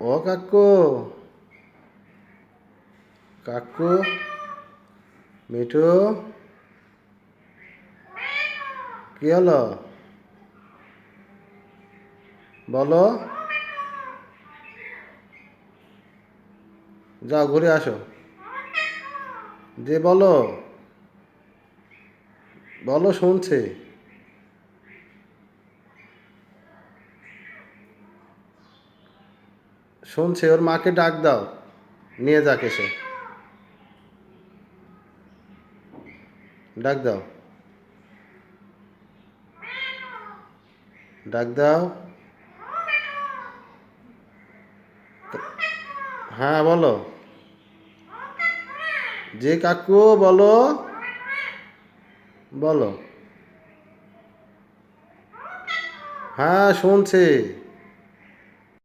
ও কাকু। কাকু। মিঠু। কি হলো? বলো। যাও ঘুরে আসো। যে বলো। বলো শুনছে। শুনছে, ওর মাকে ডাক দাও। নিয়ে যাক এসে। ডাক দাও। ডাক দাও। হ্যাঁ বলো। যে কাকু, বলো। বলো। হ্যাঁ শুনছি।